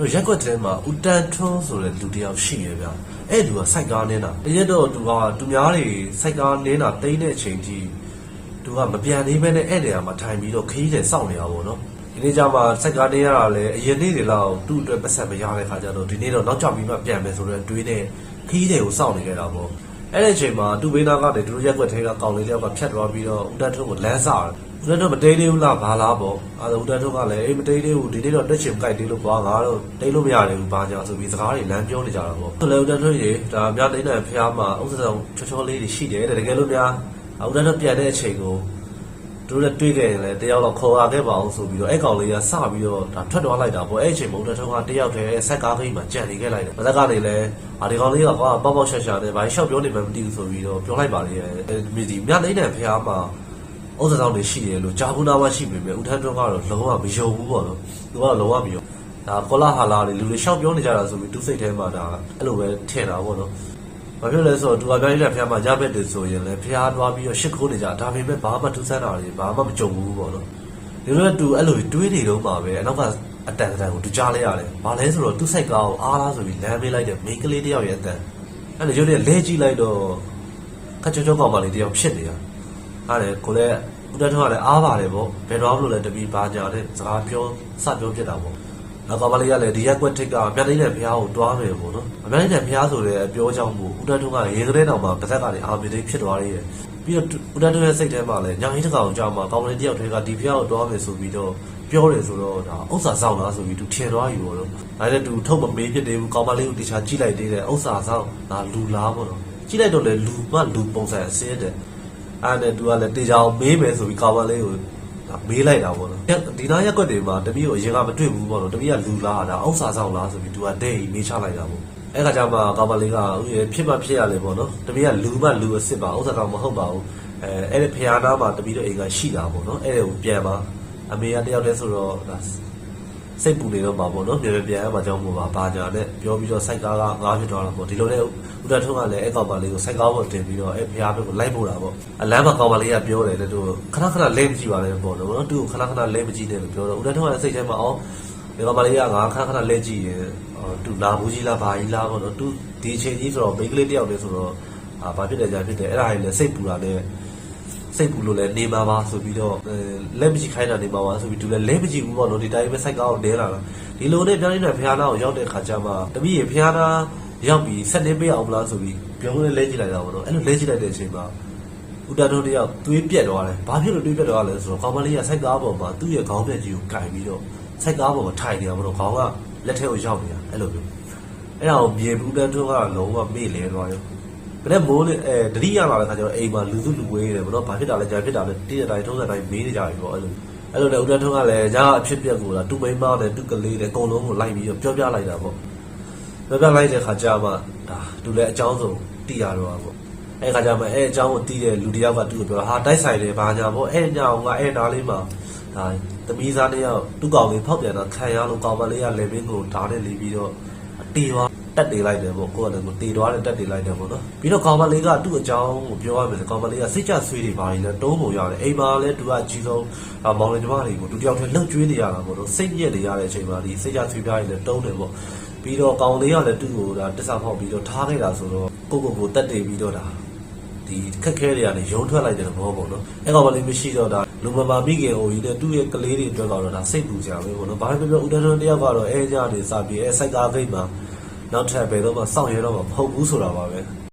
အဲ့ရက်ကွက်ထဲမှာဦးတန်ထွန်းဆိုတဲ့လူတစ်ယောက်ရှိရဗျအဲ့လူကစိုက်ကားနေတာတရက်တော့သူကသူများတွေစိုက်ကားနေတာတိမ့်တဲ့အချိန်ကြီးသူကမပြန်သေးဘဲနဲ့အဲ့နေရာမှာထိုင်ပြီးတော့ခရီးတွေစောင့်နေတာပေါ့နော်ဒီနေ့ကျမှစိုက်ကားနေရတာလည်းအရင်နေ့တွေလောက်သူ့အတွက်ပတ်ဆက်မရတဲ့ခါကျတော့ဒီနေ့တော့နောက်ကျပြီးမှပြန်မယ်ဆိုတော့တွေးနေခရီးတွေကိုစောင့်နေကြတာပေါ့အဲ့ဒီအချိန်မှာသူ့ဘေးနာကနေသူတို့ရက်ကွက်ထဲကကောင်လေးတယောက်ကဖြတ်သွားပြီးတော့ဦးတန်ထွန်းကိုလမ်းစားတယ် ဦးတန်ထွန်းမတိတ်သေးဘူးလားဘာလားပေါ့အဲဒါဦးတန်ထွန်းကလည်းအေးမတိတ်သေးဘူးဒီနေ့တော့တက်ချင်ကြိုက်သေးလို့ကွာငါတော့တိတ်လို့မရတယ်ဘူးဘာညာဆိုပြီးစကားတွေလမ်းပြောနေကြတာပေါ့ဆိုလည်းဦးတန်ထွန်းရေဒါမြတိတ်တဲ့ဖះမှာဥစ္စာဆောင်ချောချောလေးတွေရှိတယ်တဲ့တကယ်လို့များဦးတန်ထွန်းပြန်တဲ့အချိန်ကိုတို့လည်းတွေ့ခဲ့ရင်လည်းတယောက်တော့ခေါ်လာခဲ့ပါအောင်ဆိုပြီးတော့အဲ့ကောင်လေးကစပြီးတော့ဒါထွက်သွားလိုက်တာပေါ့အဲ့အချိန်မုံတထုံးကတယောက်တည်းဆက်ကားခိတ်မှာကြံနေခဲ့လိုက်တယ်။မသက်ကနေလည်းအာဒီကောင်လေးကကွာပေါက်ပေါက်ရှာရှာနဲ့ဘာရှောက်ပြောနေမှမသိဘူးဆိုပြီးတော့ပြောလိုက်ပါလေ။အဲဒီဒီမြလိမ့်တဲ့ဖះမှာ ဥစ္စာဆောင်တွေရှိတယ်လို့ဂျာဘူးနာမရှိပေမဲ့ဦးထန်းတွန်းကတော့လုံးဝမယုံဘူးပေါ့နော်။သူကလုံးဝမယုံ။ဒါကောလာဟာလာတွေလူတွေရှောက်ပြောနေကြတာဆိုပြီးသူစိတ်ထဲမှာဒါအဲ့လိုပဲထင်တာပေါ့နော်။ဘာဖြစ်လဲဆိုတော့သူကပြောင်းနေတဲ့ဖះမှာရဘက်တယ်ဆိုရင်လည်းဖះသွားပြီးတော့ရှစ်ခိုးနေကြဒါပေမဲ့ဘာမှထူးဆန်းတာတွေဘာမှမကြုံဘူးပေါ့နော်။ဒီလိုတူအဲ့လိုတွေးနေတော့မှာပဲအနောက်ကအတန်တန်ကိုတူကြားလိုက်ရတယ်။ဘာလဲဆိုတော့သူ့စိတ်ကောင်းအားလားဆိုပြီးလမ်းမေးလိုက်တဲ့မိန်းကလေးတယောက်ရဲ့အတန်အဲ့လိုရုပ်နဲ့လဲကြည့်လိုက်တော့ခက်ချောချောကောင်မလေးတယောက်ဖြစ်နေတာ။ အဲ့ဒါကိုလည်းဦးတန်းထွန်းကလည်းအားပါတယ်ပေါ့။ဘယ်တော့မှမလို့လဲတပီဘာညာတဲ့စကားပြောစပြောပြတာပေါ့။နောက်ကောင်မလေးကလည်းဒီရက်ကွက်ထိတ်ကမြတ်သိတဲ့ဘုရားကိုတွားမယ်ပေါ့နော်။အမြတ်သိတဲ့ဘုရားဆိုတဲ့အပြောကြောင့်မို့ဦးတန်းထွန်းကရေကလေးတောင်မှပါသက်ကနေအာမီသိဖြစ်သွားရရဲ့။ပြီးတော့ဦးတန်းထွန်းရဲ့စိတ်ထဲမှာလည်းညာဟင်းတစ်ကောင်ကြောင့်မှကောင်မလေးတယောက်တည်းကဒီဘုရားကိုတွားမယ်ဆိုပြီးတော့ပြောတယ်ဆိုတော့ဒါဥစ္စာဆောင်လားဆိုပြီးသူထင်သွားပြီပေါ့နော်။ဒါလည်းသူထုတ်မမေးဖြစ်နေဘူးကောင်မလေးကိုတခြားကြည့်လိုက်သေးတယ်ဥစ္စာဆောင်ဒါလူလားပေါ့နော်။ကြည့်လိုက်တော့လေလူမှလူပုံစံအစင်းတဲ့။ အဲ့နဲ့သူကလည်းတေချာအောင်မေးမယ်ဆိုပြီးကောင်မလေးကိုဒါမေးလိုက်တာပေါ့နော်။ဒီနားရက်ကွက်တွေမှာတပည့်ကိုအရင်ကမတွေ့ဘူးပေါ့နော်။တပည့်ကလူလားဒါဥစ္စာဆောင်လားဆိုပြီးသူကတဲ့မေးချလိုက်တာပေါ့။အဲ့ခါကျမှကောင်မလေးကဦးရဖြစ်မှဖြစ်ရလေပေါ့နော်။တပည့်ကလူမှလူအစ်စ်ပါဥစ္စာဆောင်မဟုတ်ပါဘူး။အဲအဲ့ဒီဖျားနာမှာတပည့်တော့အိမ်ကရှိတာပေါ့နော်။အဲ့ဒါကိုပြန်ပါအမေကတယောက်တည်းဆိုတော့ဒါ စိတ်ပူနေတော့မှာပေါ့နော်ပြန်ပြန်ရမှာကြောင်းမို့ပါဘာညာနဲ့ပြောပြီးတော့စိုက်ကားကငားဖြစ်သွားတာပေါ့ဒီလိုနဲ့ဦးတထုံးကလည်းအဲ့ကောင်မလေးကိုစိုက်ကားပေါ်တင်ပြီးတော့အဲ့ဖျားဘက်ကိုလိုက်ပို့တာပေါ့အလမ်းမှာကောင်မလေးကပြောတယ်တဲ့သူခဏခဏလဲမကြည့်ပါနဲ့ပေါ့နော်သူ့ကိုခဏခဏလဲမကြည့်နဲ့လို့ပြောတော့ဦးတထုံးကလည်းစိတ်ထဲမှာအော်ဒီကောင်မလေးကငါခဏခဏလဲကြည့်ရင်သူလာဘူးကြီးလားဘာကြီးလားပေါ့နော်သူဒီအချိန်ကြီးဆိုတော့မိန်းကလေးတယောက်လေးဆိုတော့အာဘာဖြစ်တယ်ကြာဖြစ်တယ်အဲ့ဒါကြီးလည်းစိတ်ပူတာနဲ့ စိတ်ပူလို့လည်းနေမှာပါဆိုပြီးတော့လက်မကြည့်ခိုင်းတာနေမှာပါဆိုပြီးသူလည်းလဲမကြည့်ဘူးပေါ့နော်ဒီတိုင်းပဲစိုက်ကောင်းနေလာတာဒီလိုနဲ့ပြောင်းနေတဲ့ဖျားနာကိုရောက်တဲ့ခါကျမှတပည့်ရဖျားနာရောက်ပြီးဆက်နေပေးအောင်မလားဆိုပြီးပြောင်းလဲလဲကြည့်လိုက်တာပေါ့နော်အဲ့လိုလဲကြည့်လိုက်တဲ့အချိန်မှာဦးတန်းတို့တယောက်သွေးပြက်သွားတယ်ဘာဖြစ်လို့သွေးပြက်သွားလဲဆိုတော့ကောင်မလေးကစိုက်ကားပေါ်မှာသူ့ရဲ့ခေါင်းပြက်ကြီးကိုကင်ပြီးတော့စိုက်ကားပေါ်မှာထိုင်နေတာပေါ့နော်ခေါင်းကလက်ထဲကိုရောက်နေတာအဲ့လိုမျိုးအဲ့ဒါကိုမြေဘူးတန်းတို့ကလုံးဝမေ့လဲသွားရော ဘယ်နဲ့မိုးလေအဲတတိယလာတဲ့ခါကျတော့အိမ်မှာလူစုလူဝေးတယ်ဗောနော်ဘာဖြစ်တာလဲကြာဖြစ်တာလဲတည့်တဲ့တိုင်းထုံးတဲ့တိုင်းမေးနေကြပြီပေါ့အဲ့လိုအဲ့လိုနဲ့ဦးတန်းထုံးကလည်းညာအဖြစ်ပြက်ကိုလာတူမိန်းမနဲ့တူကလေးနဲ့အကုန်လုံးကိုလိုက်ပြီးတော့ပြောပြလိုက်တာပေါ့ပြောပြလိုက်တဲ့ခါကျမှဒါသူလည်းအကြောင်းစုံတည်ရတော့ပေါ့အဲ့ခါကျမှအဲ့အကြောင်းကိုတည်တဲ့လူတစ်ယောက်ကသူ့ကိုပြောဟာတိုက်ဆိုင်တယ်ဘာညာပေါ့အဲ့ညာအောင်ကအဲ့နားလေးမှာဒါသမီးသားတစ်ယောက်သူ့ကောင်လေးဖောက်ပြန်တော့ခံရလို့ကောင်မလေးကလေဘင်းကိုဓာတ်နဲ့လီပြီးတော့တီးသွား တက်တေးလိုက်တယ်ပေါ့ကိုယ်ကလည်းကိုတေးသွားတယ်တက်တေးလိုက်တယ်ပေါ့နော်ပြီးတော့ကောင်မလေးကသူ့အကြောင်းကိုပြောရမယ်ဆိုကောင်မလေးကစိတ်ချဆွေးတွေပါရင်လည်းတုံးပုံရတယ်အိမ်မှာလည်းသူကကြီးဆုံးမောင်လေးကျမတွေကိုသူတယောက်တည်းလှုပ်ကြွေးနေရတာပေါ့နော်စိတ်ညစ်နေရတဲ့အချိန်မှာဒီစိတ်ချဆွေးပြားရင်လည်းတုံးတယ်ပေါ့ပြီးတော့ကောင်လေးကလည်းသူ့ကိုဒါတစ္ဆာဖောက်ပြီးတော့ထားခဲ့တာဆိုတော့ကိုကိုကိုတက်တေးပြီးတော့ဒါဒီခက်ခဲတွေကနေရုံထွက်လိုက်တဲ့ဘောပေါ့နော်အဲ့ကောင်မလေးမရှိတော့ဒါလူမမာမိခင်ဟိုကြီးနဲ့သူ့ရဲ့ကလေးတွေအတွက်ကတော့ဒါစိတ်ပူကြပဲပေါ့နော်ဘာပဲပြောပြောဦးတန်းတန်းတယောက်ကတော့အဲကြနေစပြီးအဲစိုက်ကားဂိတ်မှာ နောက်ထပ်ဘယ်တော့မှစောင့်ရတော့မှမဟုတ်ဘူးဆိုတာပါပဲ